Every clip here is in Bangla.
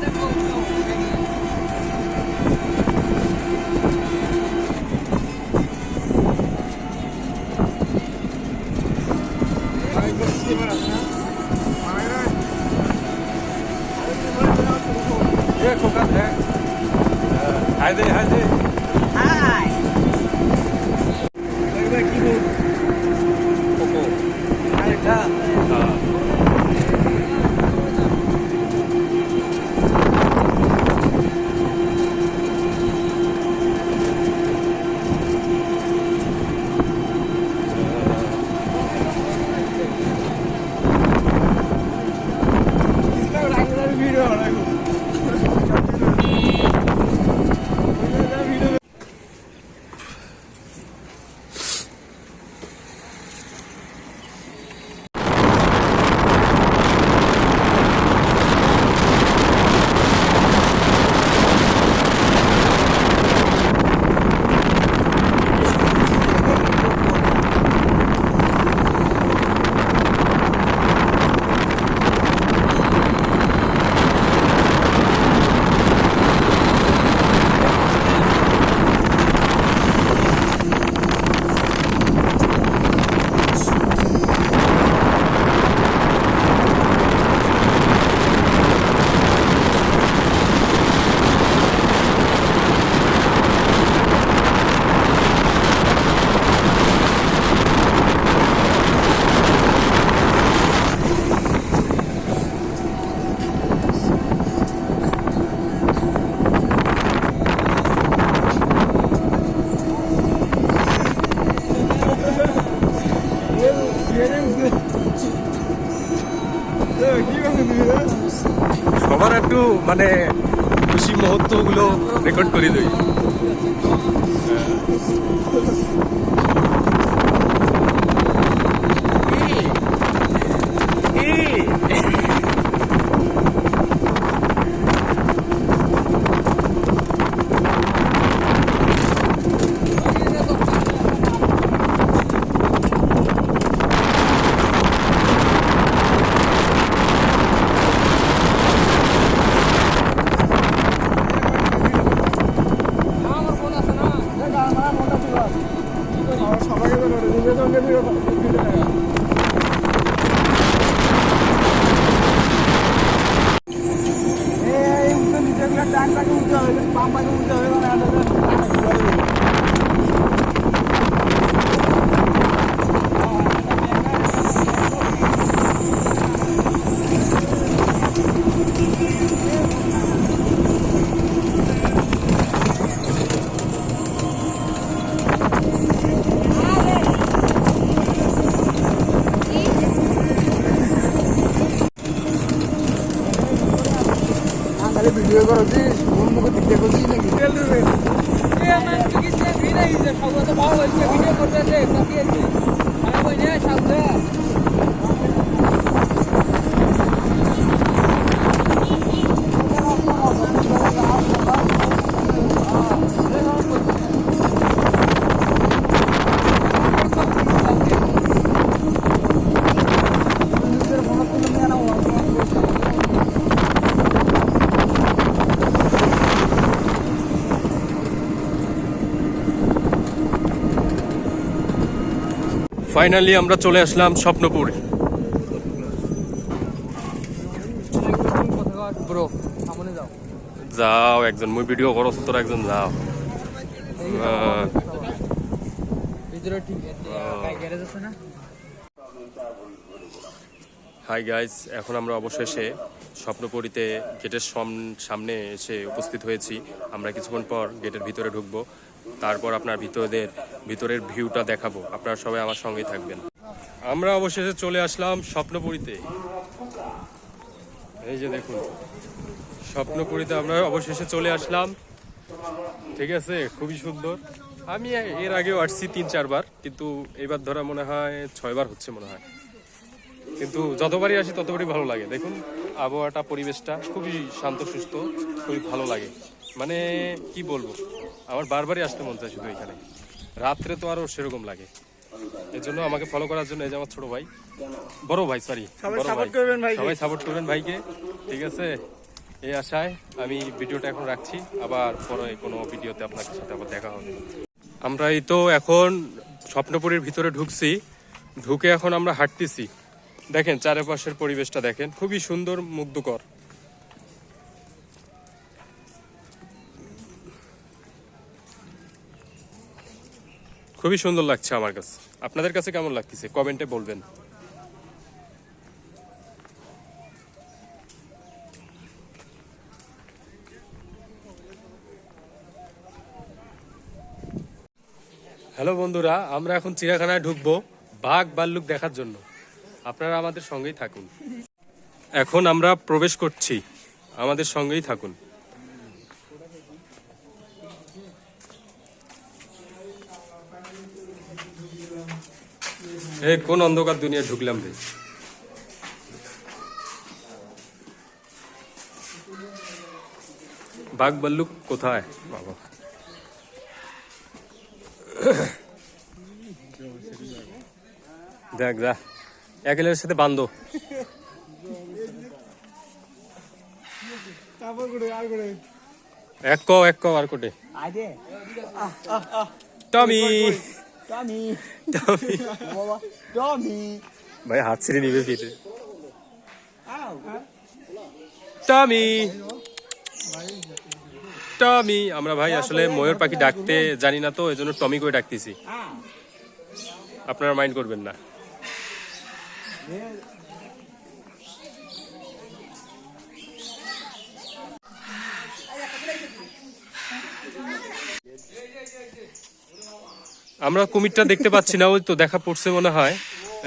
হাই દાખલો રેકોર્ડ કરી દઈએ. দিই ভিডিও ফাইনালি আমরা চলে আসলাম স্বপ্নপুর। যাও। একজন মুই ভিডিও করো তোর একজন যাও। হাই গাইস এখন আমরা অবশেষে স্বপ্নপুরীতে গেটের সাম- সামনে এসে উপস্থিত হয়েছি। আমরা কিছুক্ষণ পর গেটের ভিতরে ঢুকবো। তারপর আপনার ভিতরের ভিতরের ভিউটা দেখাবো। আপনারা সবাই আমার সঙ্গেই থাকবেন। আমরা অবশেষে চলে আসলাম স্বপ্নপুরীতে। এই যে দেখুন, স্বপ্নপুরীতে আমরা অবশেষে চলে আসলাম। ঠিক আছে, খুবই সুন্দর। আমি এর আগেও আসছি তিন, চারবার, কিন্তু এবার ধরা মনে হয় ছয়বার হচ্ছে মনে হয়। কিন্তু যতবারই আসি ততবারই ভালো লাগে। দেখুন আবহাওয়াটা পরিবেশটা খুবই শান্ত সুস্থ খুবই ভালো লাগে। মানে কি বলব আমার বারবারই আসতে মন চায় শুধু এখানে। রাত্রে তো আরও সেরকম লাগে। এর জন্য আমাকে ফলো করার জন্য এই যে আমার ছোট ভাই বড় ভাই সরি। সবাই সাপোর্ট করবেন ভাইকে। ঠিক আছে? এই আশায় আমি ভিডিওটা এখন রাখছি। আবার পরে কোনো ভিডিওতে আপনার সাথে আবার দেখা হবে। আমরা এই তো এখন স্বপ্নপুরীর ভিতরে ঢুকছি। ঢুকে এখন আমরা হাঁটতেছি। দেখেন, চারপাশের পরিবেশটা দেখেন। খুবই সুন্দর, মুগ্ধকর। খুবই সুন্দর লাগছে আমার কাছে। আপনাদের কাছে কেমন লাগতেছে? কমেন্টে বলবেন। হ্যালো বন্ধুরা, আমরা এখন চিড়িয়াখানায় ঢুকবো বাঘ ভাল্লুক দেখার জন্য। আপনারা আমাদের সঙ্গেই থাকুন। এখন আমরা প্রবেশ করছি। আমাদের সঙ্গেই থাকুন। এ, কোন অন্ধকার দুনিয়া ঢুকলাম রে? বাঘ ভাল্লুক কোথায়? বাবা। দেখ যা একেলের সাথে বান্ধো। তারপর করে আর করে এক ক এক ক আর কোটে টমি। টমি। টমি। ভাই হাত ছেড়ে নিবে ফিরে টমি। টমি। আমরা ভাই আসলে ময়ূর পাখি ডাকতে জানি না তো এই জন্য টমি করে ডাকতেছি। আও আপনারা মাইন্ড করবেন না। আমরা কুমিরটা দেখতে পাচ্ছি না ওই তো দেখা পড়ছে মনে হয়।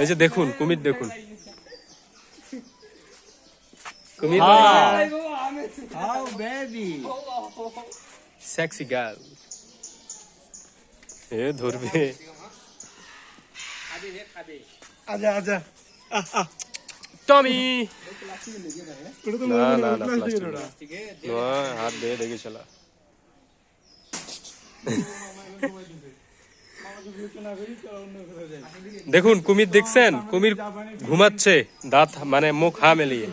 এই যে দেখুন কুমির দেখুন। কুমির হাউ বেবি। সেক্সি গার্ল এ ধরবে। আজা আজা। টমি না না না প্লাস্টিক না। হাত দিয়ে দেখে চলা দেখুন কুমির দেখছেন? কুমির ঘুমাচ্ছে। দাঁত মানে মুখ হা মেলিয়ে।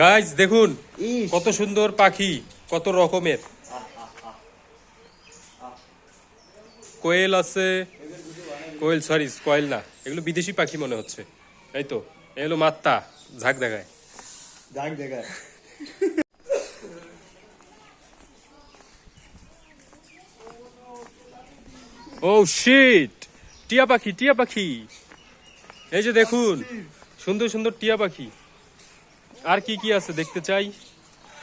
গাইজ দেখুন কত সুন্দর পাখি কত রকমের। কোয়েল আছে কোয়েল সরি কোয়েল না। এগুলো বিদেশি পাখি মনে হচ্ছে। এই তো এগুলো মাত্তা ঝাঁক দেখায়। দেখ দেখা ও শিট টিয়া পাখি টিয়া পাখি। এই যে দেখুন সুন্দর সুন্দর টিয়া পাখি। আর কি কি আছে দেখতে চাই?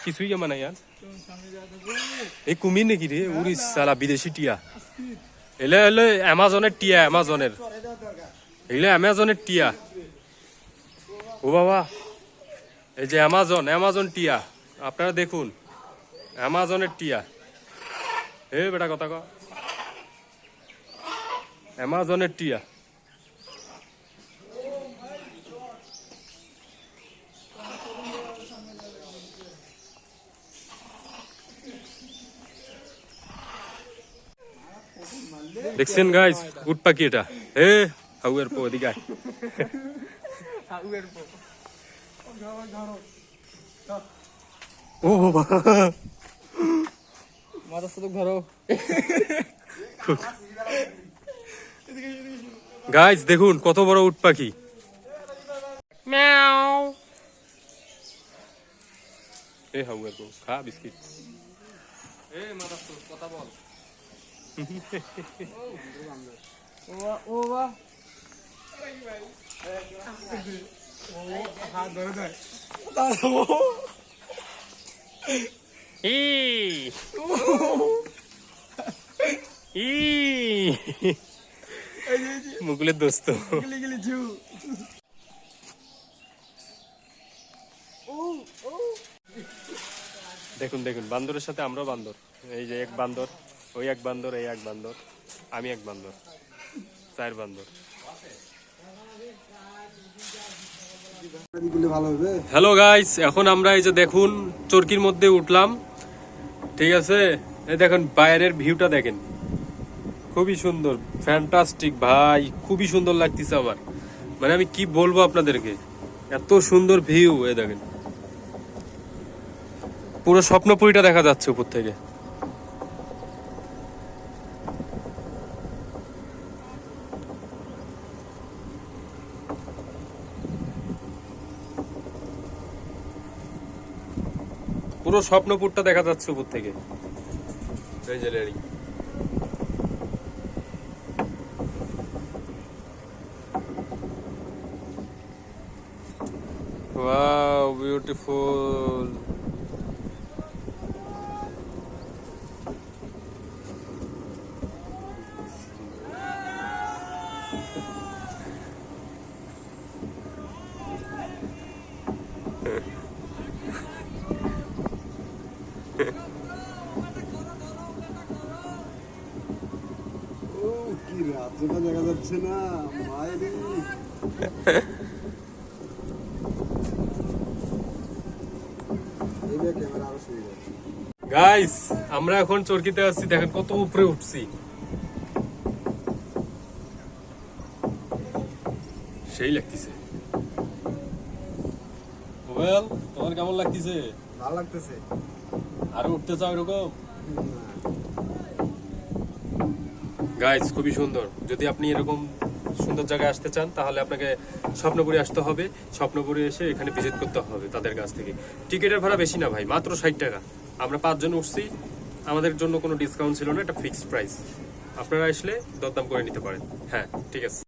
কিছুই আমার নাই আর। এই কুমির নাকি রে? উড়ি সালা বিদেশি টিয়া। এলে এলে অ্যামাজনের টিয়া অ্যামাজনের। এগুলো অ্যামাজনের টিয়া। ও বাবা, এই যে অ্যামাজন অ্যামাজন টিয়া। আপনারা দেখুন অ্যামাজনের টিয়া। হে বেটা কথা অ্যামাজনের টিয়া। দেখছেন গাইস উট পাখি এটা। হে হাউয়ের পো। ও বাবা মাথা শুধু ঘরো গাইস দেখুন কত বড় উট পাখি ম্যাও এ হাউয়ের পো খা বিস্কিট এ মাথা কথা বল ও বাহ, মুকুলের দোস্ত। দেখুন দেখুন, বান্দরের সাথে আমরাও বান্দর। এই যে এক বান্দর, ওই এক বান্দর, এই এক বান্দর, আমি এক বান্দর চার বান্দর দিলে ভালো হবে হ্যালো গাইস এখন আমরা এই যে দেখুন, চরকির মধ্যে উঠলাম। ঠিক আছে? এই দেখুন, বাইরের ভিউটা দেখেন। খুবই সুন্দর। ফ্যান্টাস্টিক ভাই। খুবই সুন্দর লাগতেছে আমার। মানে আমি কি বলব আপনাদেরকে? এত সুন্দর ভিউ এ দেখেন। পুরো স্বপ্নপুরীটা দেখা যাচ্ছে উপর থেকে। পুরো স্বপ্নপুরটা দেখা যাচ্ছে উপর থেকে Wow, beautiful. ও কি যাচ্ছে না গাইস আমরা এখন চরকিতে আছি দেখেন কত উপরে উঠছি। সেই লাগতেছে। তোমার কেমন লাগতেছে? ভালো লাগতেছে। আরও উঠতে চাও এরকম? গাইস খুবই সুন্দর। যদি আপনি এরকম সুন্দর জায়গায় আসতে চান, তাহলে আপনাকে স্বপ্নপুরি আসতে হবে। স্বপ্নপুরি এসে এখানে ভিজিট করতে হবে তাদের কাছ থেকে। টিকিটের ভাড়া বেশি না ভাই, মাত্র ষাট টাকা। আমরা পাঁচজন উঠছি, আমাদের জন্য কোনো ডিসকাউন্ট ছিল না, এটা ফিক্সড প্রাইস আপনারা আসলে দরদাম করে নিতে পারেন। হ্যাঁ ঠিক আছে।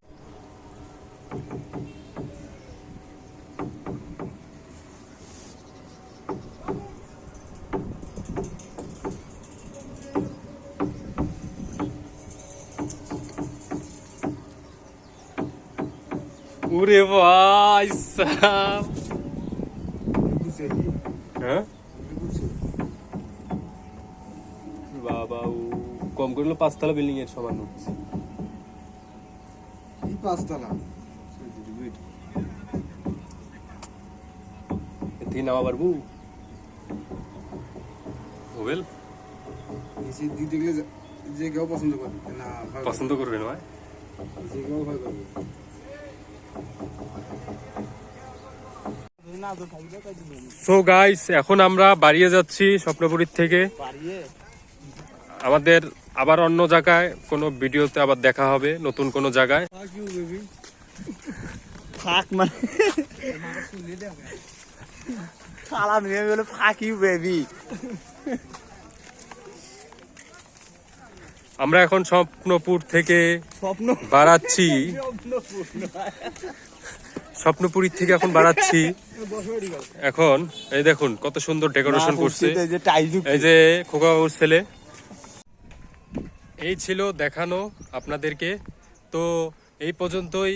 ওরে ভাই সাহ হ্যাঁ? বাবা ও কম করল পাঁচতলা বিল্ডিং এর সমান কি পাঁচতলা? এর থেকে নামা পারব দিতে গেলে যে- কেউ পছন্দ করবে। না। পছন্দ করবে না যে কেউ ভয় করবে। সো গাইস এখন আমরা বাড়িয়ে যাচ্ছি স্বপ্নপুরীর থেকে। আমাদের আবার অন্য জায়গায় কোনো ভিডিওতে আবার দেখা হবে নতুন কোনো জায়গায়। ফাক মানে ফাক ইউ বেবি আমরা এখন স্বপ্নপুর থেকে স্বপ্ন বাড়াচ্ছি। স্বপ্নপুরীর থেকে এখন বাড়াচ্ছি। এখন এই দেখুন কত সুন্দর ডেকোরেশন করছে। এই যে টাইল এই যে খোকা বাবুর ছেলে। এই ছিল দেখানো আপনাদেরকে। তো এই পর্যন্তই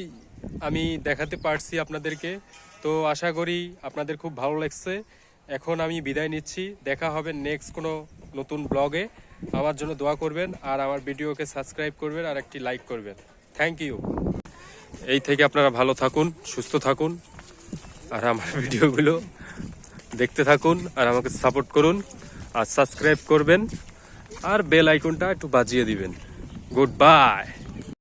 আমি দেখাতে পারছি আপনাদেরকে। তো আশা করি আপনাদের খুব ভালো লাগছে। এখন আমি বিদায় নিচ্ছি। দেখা হবে নেক্সট কোনো নতুন ব্লগে আমার জন্য দোয়া করবেন আর আমার ভিডিওকে সাবস্ক্রাইব করবেন আর একটি লাইক করবেন। থ্যাংক ইউ এই থেকে আপনারা ভালো থাকুন, সুস্থ থাকুন আর আমার ভিডিওগুলো দেখতে থাকুন আর আমাকে সাপোর্ট করুন আর সাবস্ক্রাইব করবেন আর বেল আইকনটা একটু বাজিয়ে দিবেন। Good bye